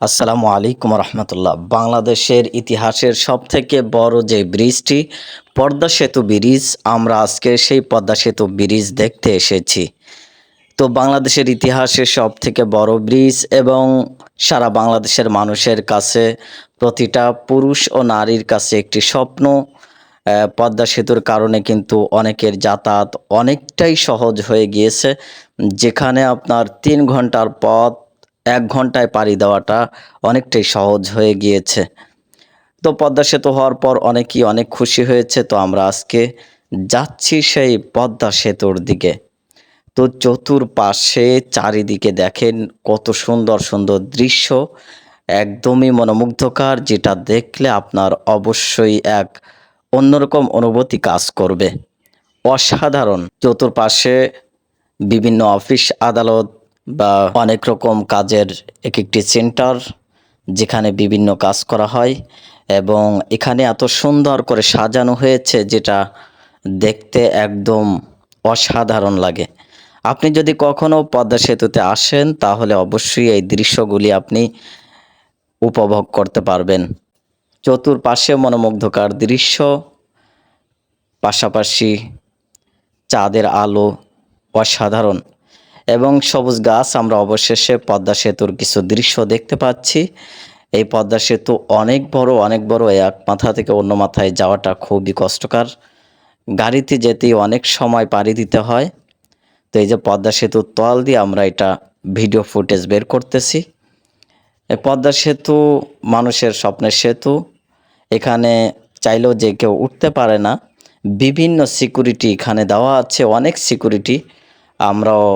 আসসালামু আলাইকুম রহমতুল্লাহ। বাংলাদেশের ইতিহাসের সবথেকে বড় যে ব্রিজটি, পদ্মা সেতু ব্রিজ, আমরা আজকে সেই পদ্মা সেতু ব্রিজ দেখতে এসেছি। তো বাংলাদেশের ইতিহাসের সব থেকে বড় ব্রিজ এবং সারা বাংলাদেশের মানুষের কাছে প্রতিটা পুরুষ ও নারীর কাছে একটি স্বপ্ন পদ্মা সেতুর কারণে কিন্তু অনেকের যাতায়াত অনেকটাই সহজ হয়ে গিয়েছে। যেখানে আপনার তিন ঘণ্টার পথ এক ঘন্টায় পাড়ি দেওয়াটা অনেকটাই সহজ হয়ে গিয়েছে। তো পদ্মা সেতু হওয়ার পর অনেকেই অনেক খুশি হয়েছে, তো আমরা আজকে যাচ্ছি সেই পদ্মা সেতুর দিকে। তো চতুর্পাশে চারিদিকে দেখেন কত সুন্দর সুন্দর দৃশ্য, একদমই মনোমুগ্ধকর, যেটা দেখলে আপনার অবশ্যই এক অন্যরকম অনুভূতি কাজ করবে। অসাধারণ। চতুর্পাশে বিভিন্ন অফিস, আদালত বা অনেক রকম কাজের এক একটি সেন্টার যেখানে বিভিন্ন কাজ করা হয় এবং এখানে এত সুন্দর করে সাজানো হয়েছে যেটা দেখতে একদম অসাধারণ লাগে। আপনি যদি কখনো পদ্মা সেতুতে আসেন, তাহলে অবশ্যই এই দৃশ্যগুলি আপনি উপভোগ করতে পারবেন। চতুর্পাশে মনোমুগ্ধকর দৃশ্য, পাশাপাশি চাঁদের আলো অসাধারণ। এবং সবুজ গাছ আমরা অবশেষে পদ্মা সেতুর কিছু দৃশ্য দেখতে পাচ্ছি। এই পদ্মা সেতু অনেক বড় অনেক বড় এক মাথা থেকে অন্য মাথায় যাওয়াটা খুবই কষ্টকর। গাড়িতে যেতেই অনেক সময় পাড়ি দিতে হয়। তো এই যে পদ্মা সেতুর তল দিয়ে আমরা এটা ভিডিও ফুটেজ বের করতেছি। পদ্মা সেতু মানুষের স্বপ্নের সেতু। এখানে চাইলেও যে কেউ উঠতে পারে না। বিভিন্ন সিকিউরিটি এখানে দেওয়া আছে, অনেক সিকিউরিটি আমরাও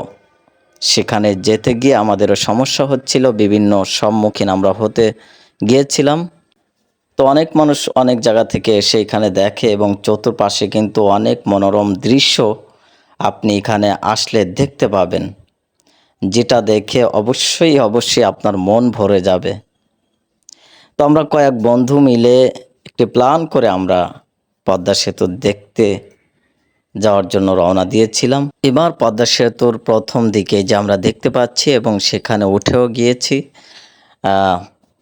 সেখানে যেতে গিয়ে আমাদেরও সমস্যা হচ্ছিল, বিভিন্ন সম্মুখীন আমরা হতে গিয়েছিলাম। তো অনেক মানুষ অনেক জায়গা থেকে এসে এখানে দেখে এবং চতুর্পাশে কিন্তু অনেক মনোরম দৃশ্য আপনি এখানে আসলে দেখতে পাবেন। যেটা দেখে অবশ্যই অবশ্যই আপনার মন ভরে যাবে। তো আমরা কয়েক বন্ধু মিলে একটি প্ল্যান করে আমরা পদ্মা সেতু দেখতে যাওয়ার জন্য রওনা দিয়েছিলাম। এবার পদ্মা সেতুর প্রথম দিকে যে আমরা দেখতে পাচ্ছি এবং সেখানে উঠেও গিয়েছি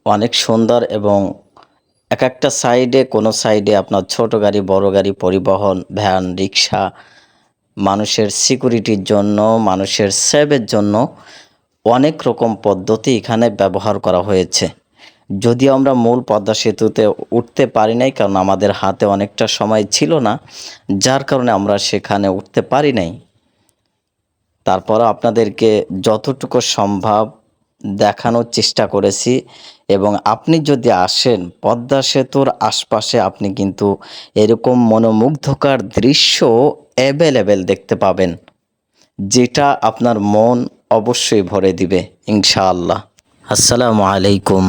অনেক সুন্দর এবং এক একটা সাইডে, কোনো সাইডে আপনার ছোট গাড়ি, বড় গাড়ি, পরিবহন, ভ্যান, রিক্সা, মানুষের সিকিউরিটির জন্য, মানুষের সেভের জন্য অনেক রকম পদ্ধতি এখানে ব্যবহার করা হয়েছে। যদিও আমরা মূল পদ্মা সেতুতে উঠতে পারি নাই, কারণ আমাদের হাতে অনেকটা সময় ছিল না, যার কারণে আমরা সেখানে উঠতে পারি নাই। তারপরও আপনাদেরকে যতটুকু সম্ভব দেখানোর চেষ্টা করেছি, এবং আপনি যদি আসেন পদ্মা সেতুর আশপাশে, আপনি কিন্তু এরকম মনোমুগ্ধকর দৃশ্য অ্যাভেলেবেল দেখতে পাবেন, যেটা আপনার মন অবশ্যই ভরে দিবে, ইনশাআল্লাহ। আসসালামু আলাইকুম।